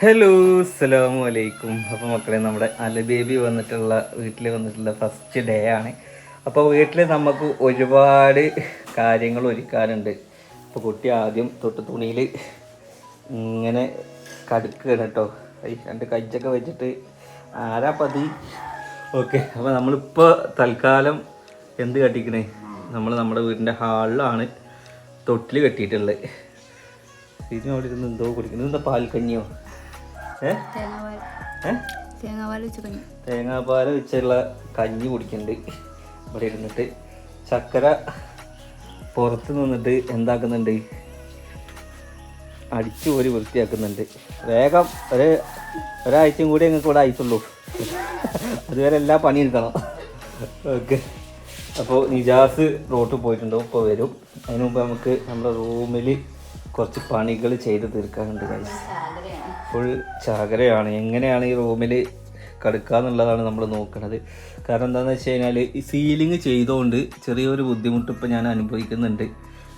Hello അസ്സലാമു അലൈക്കും. അപ്പോൾ മക്കളെ നമ്മുടെ അലബേബി വന്നിട്ടുള്ള വീട്ടിൽ വന്നിട്ടുള്ള ഫസ്റ്റ് ഡേ ആണ്. അപ്പോൾ വീട്ടിൽ നമുക്ക് ഒരുപാട് കാര്യങ്ങൾ ഒരുക്കാനുണ്ട്. അപ്പോൾ കുട്ടി ആദ്യം തൊട്ട് തുണിയിൽ ഇങ്ങനെ കടുക്കുകയാണ് കേട്ടോ രണ്ട് കജ്ജൊക്കെ വെച്ചിട്ട് ആരാ പതി? ഓക്കെ അപ്പോൾ നമ്മളിപ്പോൾ തൽക്കാലം എന്ത് കട്ടിക്കണേ? നമ്മൾ നമ്മുടെ വീടിന്റെ ഹാളിലാണ് തൊട്ടിൽ കെട്ടിയിട്ടുള്ളത്. ഇതിന് അവിടെ ഇരുന്ന് എന്തോ കുടിക്കുന്നത് എന്താ പാൽക്കഞ്ഞിയോ? തേങ്ങാപ്പാൽ. വെച്ചുള്ള കഞ്ഞി കുടിക്കുന്നുണ്ട് ഇവിടെ ഇരുന്നിട്ട് ചക്കര പുറത്ത് നിന്നിട്ട് എന്താക്കുന്നുണ്ട്? അടിച്ചു പോരി വൃത്തിയാക്കുന്നുണ്ട്. വേഗം ഒരു ഒരാഴ്ചയും കൂടി ഞങ്ങൾക്ക് ഇവിടെ ആയിട്ടുള്ളൂ. അതുവരെ എല്ലാ പണി എടുക്കണം. ഓക്കെ. അപ്പോൾ നിജാസ് റോട്ടിൽ പോയിട്ടുണ്ടോ. ഇപ്പോൾ വരും. അതിന് മുമ്പ് നമുക്ക് നമ്മുടെ റൂമിൽ കുറച്ച് പണികൾ ചെയ്ത് തീർക്കാനുണ്ട് guys. ഫുൾ ചാകരയാണ്. എങ്ങനെയാണ് ഈ റൂമിൽ കിടക്കുക എന്നുള്ളതാണ് നമ്മൾ നോക്കുന്നത് കാരണം എന്താണെന്ന് വെച്ച് കഴിഞ്ഞാൽ ഈ സീലിംഗ് ചെയ്തുകൊണ്ട് ചെറിയൊരു ബുദ്ധിമുട്ട് ഇപ്പം ഞാൻ അനുഭവിക്കുന്നുണ്ട്.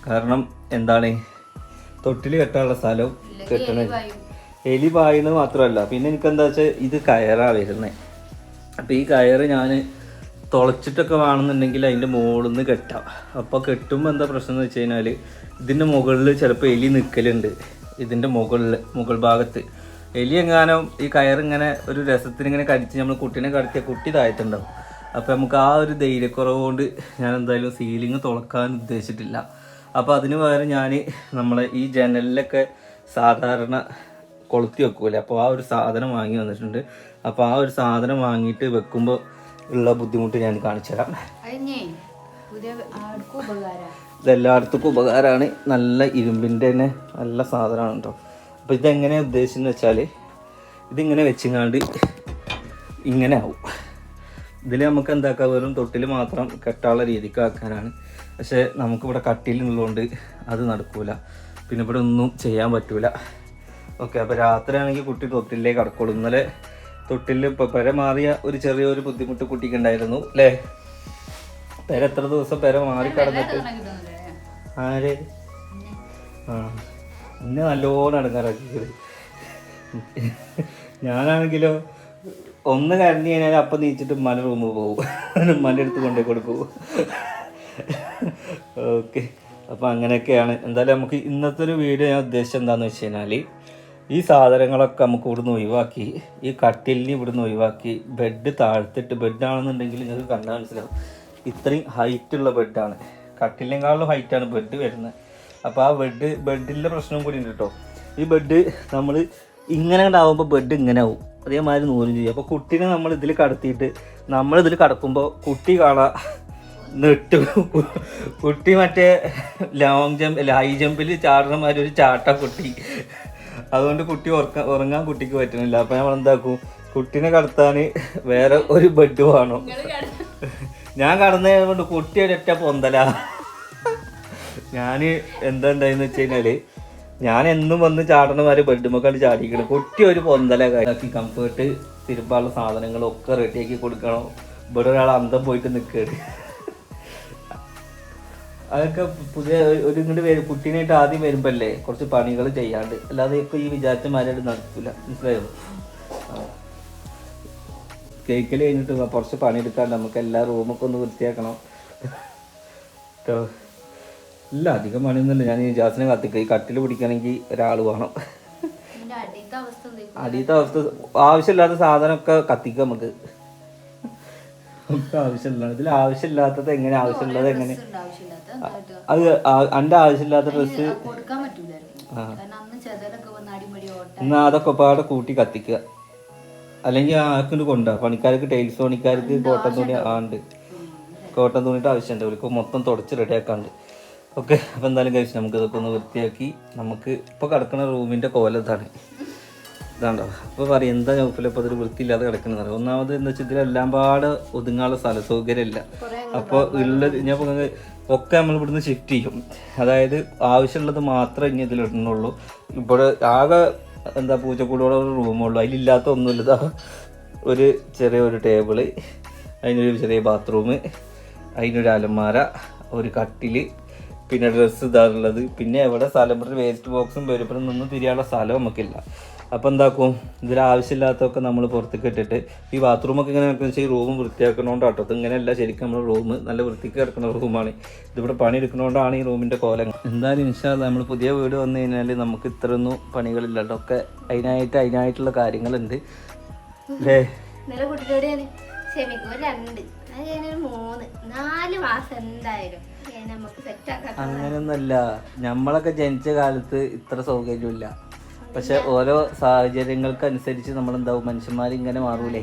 കാരണം എന്താണ്? തൊട്ടിൽ കെട്ടാനുള്ള സ്ഥലം കെട്ടണ എലി പായുന്നത് മാത്രമല്ല. പിന്നെ എനിക്ക് എന്താ വെച്ചാൽ ഇത് കയറാണ് വരുന്നത് അപ്പോൾ ഈ കയറ് ഞാൻ തുളച്ചിട്ടൊക്കെ വേണമെന്നുണ്ടെങ്കിൽ അതിന്റെ മുകളിൽ നിന്ന് കെട്ടാം. അപ്പോൾ കെട്ടുമ്പോൾ എന്താ പ്രശ്നം എന്ന് വെച്ച് കഴിഞ്ഞാൽ ഇതിന്റെ മുകളിൽ ചിലപ്പോൾ എലി നിൽക്കലുണ്ട് ഇതിന്റെ മുകളിൽ മുകൾ ഭാഗത്ത്. എലി എങ്ങാനും ഈ കയറിങ്ങനെ ഒരു രസത്തിന് ഇങ്ങനെ കടിച്ച് നമ്മൾ കുട്ടീനെ കടത്തിയ കുട്ടി താഴത്തുണ്ടാവും അപ്പോൾ നമുക്ക് ആ ഒരു ധൈര്യക്കുറവ് കൊണ്ട് ഞാൻ എന്തായാലും സീലിംഗ് തുളക്കാൻ ഉദ്ദേശിച്ചിട്ടില്ല. അപ്പോൾ അതിന് പകരം ഞാൻ നമ്മളെ ഈ ജനലിലൊക്കെ സാധാരണ കൊളുത്തി വെക്കൂലേ? അപ്പോൾ ആ ഒരു സാധനം വാങ്ങി വന്നിട്ടുണ്ട്. അപ്പോൾ ആ ഒരു സാധനം വാങ്ങിയിട്ട് വെക്കുമ്പോൾ ഉള്ള ബുദ്ധിമുട്ട് ഞാൻ കാണിച്ചു തരാം. ഇതെല്ലാടത്തും ഇതെല്ലായിടത്തും ഉപകാരമാണ് നല്ല ഇരുമ്പിന്റെ തന്നെ നല്ല സാധനമാണ് കേട്ടോ അപ്പോൾ ഇതെങ്ങനെ ഉദ്ദേശിച്ചെന്ന് വെച്ചാൽ ഇതിങ്ങനെ വെച്ചിങ്ങാണ്ട് ഇങ്ങനെ ആവും. ഇതിൽ നമുക്ക് എന്താക്കുക വെറും തൊട്ടിൽ മാത്രം കെട്ടാനുള്ള രീതിക്ക് ആക്കാനാണ്. പക്ഷേ നമുക്കിവിടെ കട്ടിലുള്ളതുകൊണ്ട് അത് നടക്കൂല. പിന്നെ ഇവിടെ ഒന്നും ചെയ്യാൻ പറ്റൂല. ഓക്കെ അപ്പോൾ രാത്രി ആണെങ്കിൽ കുട്ടി തൊട്ടിലേ കിടക്കുള്ളൂ. ഇന്നലെ തൊട്ടിൽ ഇപ്പോൾ പെര മാറിയ ഒരു ചെറിയൊരു ബുദ്ധിമുട്ട് കുട്ടിക്ക് ഉണ്ടായിരുന്നു അല്ലേ? പെര എത്ര ദിവസം പെര മാറി കടന്നിട്ട്? ആര്? ആ. എന്നെ നല്ലോണം എടുക്കാറാക്കിയത് ഞാനാണെങ്കിലോ ഒന്ന് കരഞ്ഞു കഴിഞ്ഞാൽ അപ്പം നീച്ചിട്ട് മല റൂമിൽ പോകും ഉമ്മാന്റെ അടുത്ത് കൊണ്ടേ കൊടുക്കും. ഓക്കെ. അപ്പം അങ്ങനെയൊക്കെയാണ്. എന്തായാലും നമുക്ക് ഇന്നത്തെ ഒരു വീഡിയോ ഞാൻ ഉദ്ദേശിച്ചത് എന്താണെന്ന് വെച്ച് കഴിഞ്ഞാൽ ഈ സാധനങ്ങളൊക്കെ നമുക്ക് ഇവിടുന്ന് ഒഴിവാക്കി ഈ കട്ടിലിന് ഇവിടുന്ന് ഒഴിവാക്കി ബെഡ് താഴ്ത്തിട്ട് ബെഡാണെന്നുണ്ടെങ്കിൽ നിങ്ങൾക്ക് കണ്ടാൽ മനസ്സിലാവും. ഇത്രയും ഹൈറ്റുള്ള ബെഡാണ് കട്ടിലിനേക്കാളും ഹൈറ്റാണ് ബെഡ് വരുന്നത്. അപ്പോൾ ആ ബെഡ് ബെഡിന്റെ പ്രശ്നം കൂടി ഉണ്ട് കേട്ടോ ഈ ബെഡ് നമ്മൾ ഇങ്ങനെ ഉണ്ടാവുമ്പോൾ ബെഡ് ഇങ്ങനെ ആവും. അതേമാതിരി നൂലും ചെയ്യും. അപ്പോൾ കുട്ടീനെ നമ്മൾ ഇതിൽ കടത്തിയിട്ട് നമ്മൾ ഇതിൽ കടക്കുമ്പോൾ കുട്ടി കാണാം നെട്ട് കുട്ടി മറ്റേ ലോങ് ജമ്പ് ഹൈ ജമ്പിൽ ചാടുന്ന മാതിരി ഒരു ചാട്ട കുട്ടി. അതുകൊണ്ട് കുട്ടി ഉറക്കാൻ ഉറങ്ങാൻ കുട്ടിക്ക് പറ്റണില്ല അപ്പം നമ്മൾ എന്താക്കും കുട്ടീനെ കടത്താൻ വേറെ ഒരു ബെഡ് വേണം. ഞാൻ കടന്നതുകൊണ്ട് കൊണ്ട് കുട്ടി ഒരൊറ്റ പൊന്തല. ഞാൻ എന്താ ഉണ്ടായെന്ന് വെച്ച് കഴിഞ്ഞാൽ ഞാൻ എന്നും വന്ന് ചാടണമാരെ ബെഡ്മക്കാണ് ചാടിക്കണം. കുട്ടി ഒരു പൊന്തല കാര്യമാക്കി കംഫേർട്ട് തിരുമ്പാനുള്ള സാധനങ്ങളും ഒക്കെ റെഡിയാക്കി കൊടുക്കണം. ഇവിടെ ഒരാൾ അന്തം പോയിട്ട് നിൽക്കുകയാണ് അതൊക്കെ പുതിയ ഒരു- ഇങ്ങോട്ട് വരും. കുട്ടീനായിട്ട് ആദ്യം വരുമ്പല്ലേ കുറച്ച് പണികൾ ചെയ്യാണ്ട്. അല്ലാതെ ഇപ്പൊ ഈ വിചാരിച്ചമാരായിട്ട് നടക്കില്ല മനസ്സിലായോ? കേക്കിൽ കഴിഞ്ഞിട്ട് കുറച്ച് പണിയെടുക്കാണ്ട് നമുക്ക് എല്ലാ റൂമൊക്കെ ഒന്ന് വൃത്തിയാക്കണം. കേട്ടോ ഇല്ല അധികം പണിയൊന്നുമില്ല. ഞാൻ ഈ ജാസിനെ കത്തിക്ക ഈ കട്ടിൽ പിടിക്കണമെങ്കിൽ ഒരാൾ വേണം. അടിയത്തെ അവസ്ഥ ആവശ്യമില്ലാത്ത സാധനമൊക്കെ കത്തിക്കാം നമുക്ക്. ഒക്കെ ആവശ്യമില്ല. ഇതിൽ ആവശ്യമില്ലാത്തത് എങ്ങനെ? ആവശ്യമുള്ളത് എങ്ങനെ? അത് എന്റെ ആവശ്യമില്ലാത്ത ഡ്രസ്സ് എന്നാ അതൊക്കെ പാടെ കൂട്ടി കത്തിക്കുക അല്ലെങ്കിൽ ആർക്കും കൊണ്ടാ? പണിക്കാർക്ക് ടൈൽസ് പണിക്കാർക്ക് കോട്ടൺ തുണി ആ ഉണ്ട്. കോട്ടൺ തുണിയുടെ ആവശ്യമുണ്ട്. അവർക്ക് മൊത്തം തുടച്ച് റെഡിയാക്കാണ്ട് ഓക്കെ അപ്പോൾ എന്തായാലും കഴിച്ച് നമുക്ക് ഇതൊക്കെ ഒന്ന് വൃത്തിയാക്കി നമുക്ക് ഇപ്പോൾ കിടക്കുന്ന റൂമിന്റെ കോല ഇതാണ്. ഇതാണ്ടോ? അപ്പോൾ പറയും എന്താ നോക്കില്ല ഇപ്പോൾ അതൊരു വൃത്തിയില്ലാതെ കിടക്കുന്നത് ഒന്നാമത് എന്താ വെച്ചാൽ ഇതിലെല്ലാം പാട് ഒതുങ്ങാനുള്ള സ്ഥല സൗകര്യമില്ല. അപ്പോൾ ഉള്ളത് ഞാൻ ഒക്കെ നമ്മൾ ഇവിടുന്ന് ഷിഫ്റ്റ് ചെയ്യും. അതായത് ആവശ്യമുള്ളത് മാത്രമേ ഇനി ഇതിലിടുന്നുള്ളൂ ഇപ്പോൾ ആകെ എന്താ പൂച്ചക്കൂടോടെ ഒരു റൂമുള്ളൂ അതിലില്ലാത്ത ഒന്നുമില്ല. ഇതാ ഒരു ചെറിയ ഒരു ടേബിൾ അതിനൊരു ചെറിയ ബാത്റൂം അതിനൊരു അലമാര ഒരു കട്ടിൽ പിന്നെ ഡ്രസ്സ് ഇതാണുള്ളത്. പിന്നെ എവിടെ സ്ഥലം പറഞ്ഞ് വേസ്റ്റ് ബോക്സും പേരിപ്പുറം നിന്ന് തിരിയാനുള്ള സ്ഥലം നമുക്കില്ല. അപ്പം എന്താക്കും? ഇതിൽ ആവശ്യമില്ലാത്തതൊക്കെ നമ്മൾ പുറത്തേക്ക് ഇട്ടിട്ട് ഈ ബാത്റൂമൊക്കെ ഇങ്ങനെ നടക്കുന്ന വെച്ചാൽ ഈ റൂം വൃത്തിയാക്കണോണ്ടാട്ടോ ഇത് ഇങ്ങനെയല്ല ശരിക്കും നമ്മുടെ റൂം നല്ല വൃത്തിക്ക് കിടക്കുന്ന റൂമാണ് ഇതിവിടെ പണി എടുക്കണോണ്ടാണ് ഈ റൂമിന്റെ കോലം. എന്തായാലും ഇൻഷാല്ല നമ്മൾ പുതിയ വീട് വന്നു കഴിഞ്ഞാൽ നമുക്ക് ഇത്രയൊന്നും പണികളില്ല കേട്ടോ. ഒക്കെ അതിനായിട്ട് അതിനായിട്ടുള്ള കാര്യങ്ങളുണ്ട്. അല്ലേ ക്ഷമിക്കും രണ്ട് മൂന്ന് നാല് മാസം എന്തായാലും അങ്ങനെയൊന്നുമല്ല. നമ്മളൊക്കെ ജനിച്ച കാലത്ത് ഇത്ര സൗകര്യമില്ല. പക്ഷെ ഓരോ സാഹചര്യങ്ങൾക്കനുസരിച്ച് നമ്മൾ എന്താവും മനുഷ്യന്മാർ ഇങ്ങനെ മാറൂലേ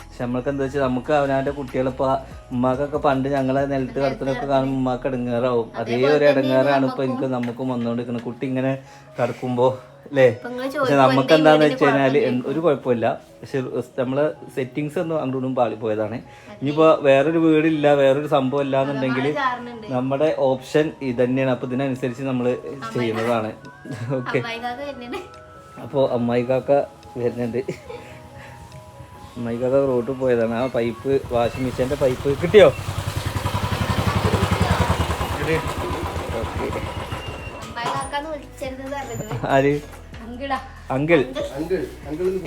പക്ഷെ നമ്മൾക്ക് എന്താ വെച്ചാൽ നമുക്ക് അവനാന്റെ കുട്ടികളിപ്പോൾ ഉമ്മാക്കൊക്കെ പണ്ട് ഞങ്ങളെ നിലത്ത് കടത്തിനൊക്കെ കാണുമ്പോൾ ഉമ്മാക്ക് ഇടങ്ങേറാവും. അതേ ഒരു ഇടങ്ങേറാണ് ഇപ്പൊ എനിക്ക് നമുക്കും വന്നുകൊണ്ടിരിക്കുന്നത് കുട്ടി ഇങ്ങനെ കിടക്കുമ്പോ അല്ലേ? പക്ഷെ നമുക്ക് എന്താന്ന് വെച്ച് കഴിഞ്ഞാൽ ഒരു കുഴപ്പമില്ല. പക്ഷെ നമ്മളെ സെറ്റിങ്സ് ഒന്നും അങ്ങോട്ടും പാളി പോയതാണ്. ഇനിയിപ്പോ വേറൊരു വീടില്ല വേറൊരു സംഭവം ഇല്ല എന്നുണ്ടെങ്കിൽ നമ്മുടെ ഓപ്ഷൻ ഇത് തന്നെയാണ് അപ്പൊ ഇതിനനുസരിച്ച് നമ്മൾ ചെയ്യുന്നതാണ്. ഓക്കെ അപ്പോൾ അമ്മായി കാക്ക വരുന്നുണ്ട്. അമ്മായി കാക്ക റോഡിൽ പോയതാണ്. ആ പൈപ്പ് വാഷിംഗ് മെഷീന്റെ പൈപ്പ് കിട്ടിയോ? അറിയുന്നത് ആര്? അങ്കിൾ.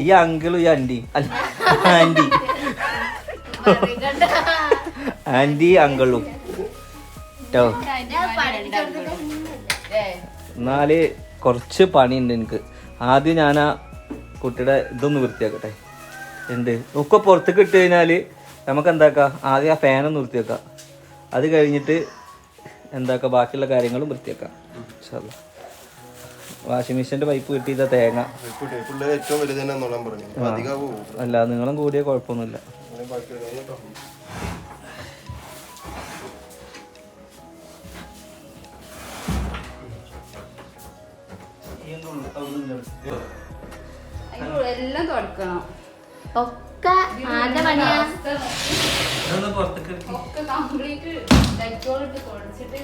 ഈ അങ്കിളും ഈ ആന്റി. അല്ല ആന്റി. ആന്റി അങ്കിളും. കേട്ടോ എന്നാൽ കുറച്ച് പണിയുണ്ട് എനിക്ക്. ആദ്യം ഞാൻ ആ കുട്ടിയുടെ ഇതൊന്ന് വൃത്തിയാക്കട്ടെ. എന്ത്? ഒക്കെ പുറത്തേക്ക് ഇട്ട് കഴിഞ്ഞാൽ നമുക്ക് എന്താക്കാം ആദ്യം ആ ഫാനൊന്ന് വൃത്തിയാക്കാം. അത് കഴിഞ്ഞിട്ട് എന്താക്കാം? ബാക്കിയുള്ള കാര്യങ്ങളും വൃത്തിയാക്കാം. വാഷിംഗ് മെഷീന്റെ പൈപ്പ് കിട്ടിയതാ തേങ്ങ. ഏറ്റവും വലുത് തന്നെ അല്ല നിങ്ങളും കൂടിയ കുഴപ്പമൊന്നുമില്ല. എല്ലാം തുടക്കണം. ഒക്കെ പണിയാ. ഒക്കെ കംപ്ലീറ്റ് തുടച്ചിട്ട്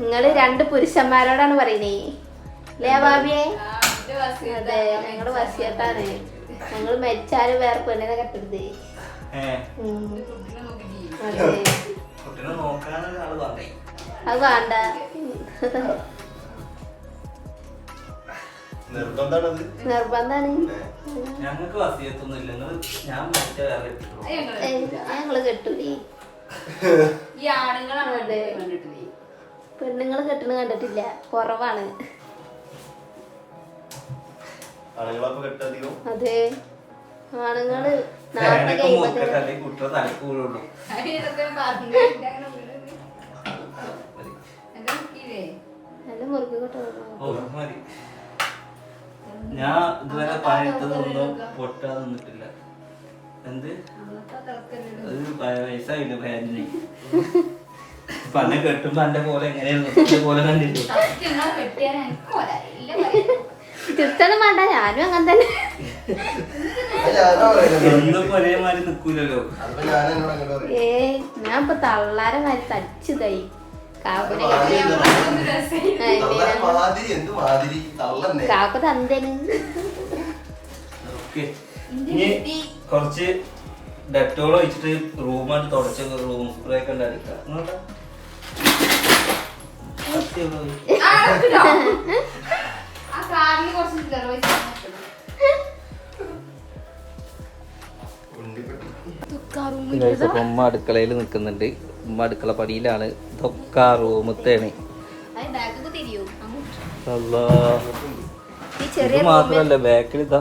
നിങ്ങൾ രണ്ട് പുരുഷന്മാരോടാണ് പറയുന്നേ. ലേ ബാബിയെ അതെ ഞങ്ങൾ വസിയത്താണ്. ഞങ്ങൾ മരിച്ചാലും വേറെ പെണ്ണിനെ കെട്ടരുത്. അത് വേണ്ട. നിർബന്ധമാണത്? നിർബന്ധാണ് ഞങ്ങൾക്ക് വസിയത്തൊന്നും ഇല്ല നിങ്ങൾ ഞാൻ മരിച്ച വേറെ ഇട്ടിട്ടുള്ളൂ. അത് ഞങ്ങൾ ഏ, ഞങ്ങൾ കെട്ടൂലേ. ഈ ആണുങ്ങളാണ് അതെ. കണ്ടിട്ടില്ലേ പെണ്ണുങ്ങൾ കെട്ടണ കണ്ടിട്ടില്ല. കുറവാണ്. അതെ. ആണുങ്ങൾ? നല്ല മുറുക്കി കൊട്ടോ. ഞാൻ ഇതുവരെ പണിയെടുത്തതൊന്നും പൊട്ടാതെ നിന്നിട്ടില്ല. എന്ത്? അത് വയസ്സായില്ല ഫാനിന് പല കെട്ടുമ്പോ എന്റെ പോലെ എങ്ങനെയായിരുന്നു? ഇതേ പോലെ. തിരുത്തണം വേണ്ട ഞാനും അങ്ങനെ തന്നെ. എന്നും ഒരേമാതിരി നിക്കൂലല്ലോ. ഏ ഞാൻ ഇപ്പൊ തള്ളാരെ മാതിരി തടിച്ചു തൈ കാക്കുനെ മാതിരി എന്ത് മാതിരി? തള്ളന്നെ. കാക്കു തന്തേന്. ഓക്കെ. ഇനി കുറച്ച് ഡെറ്റോൾ ഒഴിച്ചിട്ട് റൂമായിട്ട് തുടച്ച റൂം സ്പ്രേ ഒക്കെ ഉണ്ടായിരിക്കാം ഉമ്മ അടുക്കളയിൽ നിൽക്കുന്നുണ്ട്. ഉമ്മ അടുക്കള പടിയിലാണ്. ഇതൊക്കെ ആ റൂമത്തേണ് ഇത് മാത്രല്ല ബാക്കിൽ ഇതാ.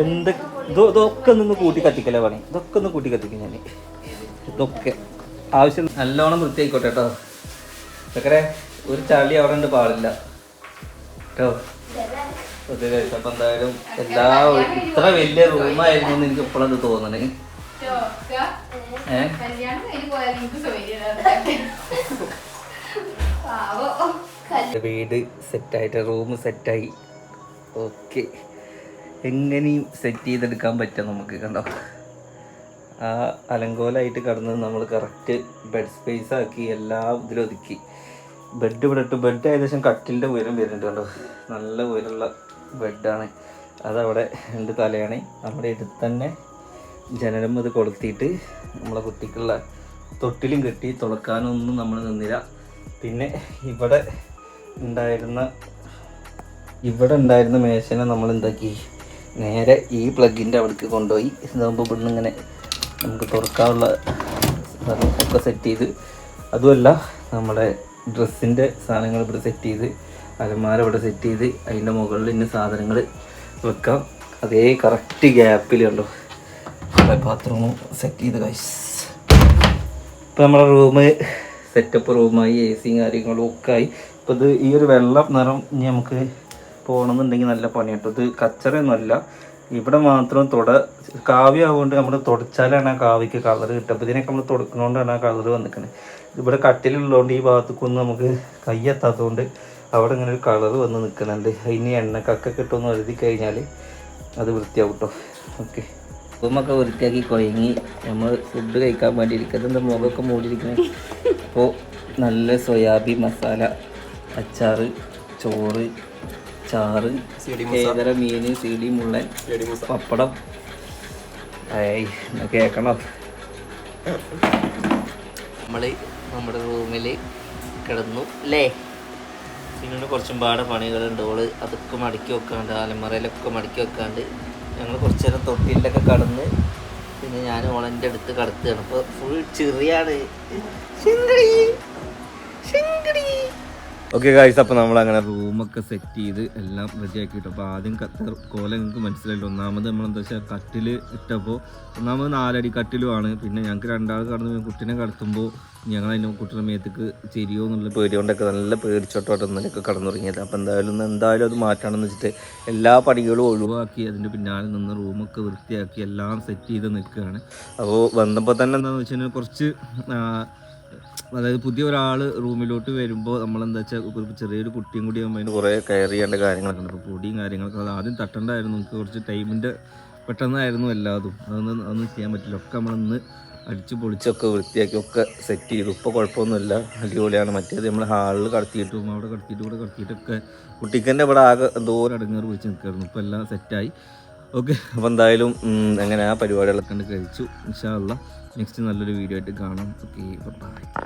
എന്ത് ഇത് ഇതൊക്കെ നിന്ന് കൂട്ടി കത്തിക്കല്ലേ പണി? ഇതൊക്കെ ഒന്ന് കൂട്ടി കത്തിക്കും ഞാൻ ഇതൊക്കെ. ആവശ്യം നല്ലോണം വൃത്തിയായിക്കോട്ടെ കേട്ടോ ചക്കരെ ഒരു ചളി അവിടെ ഉണ്ട് പാടില്ല. കേട്ടോ അപ്പൊ എന്തായാലും എല്ലാ ഇത്ര വലിയ റൂമായിരുന്നു എന്ന് എനിക്ക് ഇപ്പോഴാണ് തോന്നണേ. ചോക്ക. വീട് സെറ്റായിട്ട് റൂം സെറ്റായി. ഓക്കെ. എങ്ങനെയും സെറ്റ് ചെയ്തെടുക്കാൻ പറ്റും നമുക്ക് കണ്ടോ? ആ അലങ്കോലമായിട്ട് കിടന്നത് നമ്മൾ കറക്റ്റ് ബെഡ് സ്പേസ് ആക്കി എല്ലാം ഇതിലൊതുക്കി. ബെഡ് ഇവിടെ ഇട്ട്. ബെഡ് ഏകദേശം കട്ടിലിന്റെ ഉയരം വരുന്നുണ്ട് കണ്ടോ? നല്ല ഉയരമുള്ള ബെഡാണ് അതവിടെ രണ്ട് തലയാണ്. നമ്മുടെ അടുത്ത് തന്നെ ജനലും ഇത് കൊളുത്തിയിട്ട് നമ്മളെ കുട്ടിക്കുള്ള തൊട്ടിലും കെട്ടി തുളക്കാനൊന്നും നമ്മൾ നിന്നില്ല. പിന്നെ ഇവിടെ ഉണ്ടായിരുന്ന ഇവിടെ ഉണ്ടായിരുന്ന മേശനെ നമ്മൾ എന്താക്കി നേരെ ഈ പ്ലഗിന്റെ അവിടേക്ക് കൊണ്ടുപോയി. ഇതാകുമ്പോൾ ഇവിടുന്ന് ഇങ്ങനെ നമുക്ക് തുറക്കാനുള്ള ഒക്കെ സെറ്റ് ചെയ്ത് അതുമല്ല നമ്മുടെ ഡ്രസ്സിന്റെ സാധനങ്ങൾ ഇവിടെ സെറ്റ് ചെയ്ത് അലമാര ഇവിടെ സെറ്റ് ചെയ്ത് അതിന്റെ മുകളിൽ ഇന്ന സാധനങ്ങൾ വെക്കാം. അതേ കറക്റ്റ് ഗ്യാപ്പിൽ കണ്ടോ? ബാത്റൂമും സെറ്റ് ചെയ്ത് കഴിച്ച് ഇപ്പം നമ്മുടെ റൂം സെറ്റപ്പ് റൂമായി എ സിയും കാര്യങ്ങളും ഒക്കെ ആയി. ഇപ്പം ഇത് ഈ ഒരു വെള്ള നിറം ഇനി നമുക്ക് പോകണമെന്നുണ്ടെങ്കിൽ നല്ല പണിയാട്ടോ ഇത് കച്ചറയൊന്നുമല്ല ഇവിടെ മാത്രം തുട കാവ്യമാവുകൊണ്ട് നമ്മൾ തുടച്ചാലാണ് ആ കാവ്യക്ക് കളർ കിട്ടുക. അപ്പോൾ ഇതിനൊക്കെ നമ്മൾ തുടക്കുന്നതുകൊണ്ടാണ് ആ കളർ വന്നിരിക്കുന്നത് ഇവിടെ കട്ടിലുള്ളതുകൊണ്ട് ഈ ഭാഗത്തേക്കൊന്നും നമുക്ക് കയ്യെത്താത്തതുകൊണ്ട് അവിടെ ഇങ്ങനെ ഒരു കളർ വന്ന് നിൽക്കുന്നുണ്ട് ഇനി എണ്ണക്കൊക്കെ കിട്ടുമെന്ന് എഴുതി കഴിഞ്ഞാൽ അത് വൃത്തിയാവും കേട്ടോ ഓക്കെ. റൂമൊക്കെ വൃത്തിയാക്കി കുഴങ്ങി നമ്മൾ ഫുഡ് കഴിക്കാൻ വേണ്ടി ഇരിക്കുന്നത് മുഖമൊക്കെ മൂടിയിരിക്കുന്നത് അപ്പോൾ നല്ല സോയാബി മസാല അച്ചാർ ചോറ് ചാറ് ഏതര മീൻ സീഡി മുള്ളൻ പപ്പടം. ഏയ് കേൾക്കണം നമ്മൾ നമ്മുടെ റൂമിൽ കിടന്നു അല്ലേ പിന്നീട് കുറച്ചും പാടെ പണികളുണ്ട്. ഓൾ അതൊക്കെ മടക്കി വെക്കാണ്ട് അലമറയിലൊക്കെ മടക്കി വെക്കാണ്ട് ഞങ്ങൾ കുറച്ച് നേരം തൊട്ടിലൊക്കെ കടന്ന് പിന്നെ ഞാൻ ഓളന്റെ അടുത്ത് കടത്തുകയാണ്. അപ്പോൾ ഫുൾ ചെറിയാണ്. ഓക്കെ ഗായ്സ് അപ്പോൾ നമ്മൾ അങ്ങനെ റൂമൊക്കെ സെറ്റ് ചെയ്ത് എല്ലാം റെഡി കിട്ടും അപ്പോൾ ആദ്യം കത്ത കോല നിങ്ങൾക്ക് മനസ്സിലായില്ല ഒന്നാമത് നമ്മൾ എന്താ വെച്ചാൽ കട്ടിൽ ഇട്ടപ്പോൾ ഒന്നാമത് നാലടി കട്ടിലുമാണ്. പിന്നെ ഞങ്ങൾക്ക് രണ്ടാൾ കടന്ന് കുട്ടീനെ കടത്തുമ്പോൾ ഞങ്ങൾ അതിന്റെ കുട്ടിയുടെ മേത്തേക്ക് ചെരിയോ എന്നുള്ള പേടി കൊണ്ടൊക്കെ നല്ല പേടിച്ചോട്ടോട്ട് കടന്നു തുടങ്ങിയത് അപ്പോൾ എന്തായാലും എന്തായാലും അത് മാറ്റണമെന്ന് വെച്ചിട്ട് എല്ലാ പണികളും ഒഴിവാക്കി അതിന്റെ പിന്നാലെ നിന്ന് റൂമൊക്കെ വൃത്തിയാക്കി എല്ലാം സെറ്റ് ചെയ്ത് നിൽക്കുകയാണ്. അപ്പോൾ വന്നപ്പോൾ തന്നെ എന്താണെന്ന് വെച്ച് കഴിഞ്ഞാൽ കുറച്ച് അതായത് പുതിയ ഒരാൾ റൂമിലോട്ട് വരുമ്പോൾ നമ്മളെന്താ വെച്ചാൽ ഒരു ചെറിയൊരു കുട്ടിയും കൂടി ആകുമ്പോൾ അതിന് കുറേ കെയർ ചെയ്യേണ്ട കാര്യങ്ങളൊക്കെ ഉണ്ട്. അപ്പോൾ പൊടിയും കാര്യങ്ങളൊക്കെ അത് ആദ്യം തട്ടണ്ടായിരുന്നു. നമുക്ക് കുറച്ച് ടൈമിന്റെ പെട്ടെന്നായിരുന്നു എല്ലാതും. അതൊന്നും അതൊന്നും ചെയ്യാൻ പറ്റില്ല. ഒക്കെ നമ്മളിന്ന് അടിച്ച് പൊളിച്ചൊക്കെ വൃത്തിയാക്കി ഒക്കെ സെറ്റ് ചെയ്തു. ഇപ്പോൾ കുഴപ്പമൊന്നുമില്ല. അടിപൊളിയാണ്. മറ്റേത് നമ്മൾ ഹാളിൽ കടത്തിയിട്ടും അവിടെ കടത്തിയിട്ട് ഇവിടെ കടത്തിയിട്ടൊക്കെ കുട്ടിക്കന്റെ ഇവിടെ ആകെ എന്തോരം അടങ്ങേറ് വെച്ച് നിൽക്കായിരുന്നു. ഇപ്പോൾ എല്ലാം സെറ്റായി ഓക്കെ. അപ്പോൾ എന്തായാലും അങ്ങനെ ആ പരിപാടികളൊക്കെ കഴിച്ചു. ഇൻഷാല്ല നെക്സ്റ്റ് നല്ലൊരു വീഡിയോ ആയിട്ട് കാണാം. Okay bye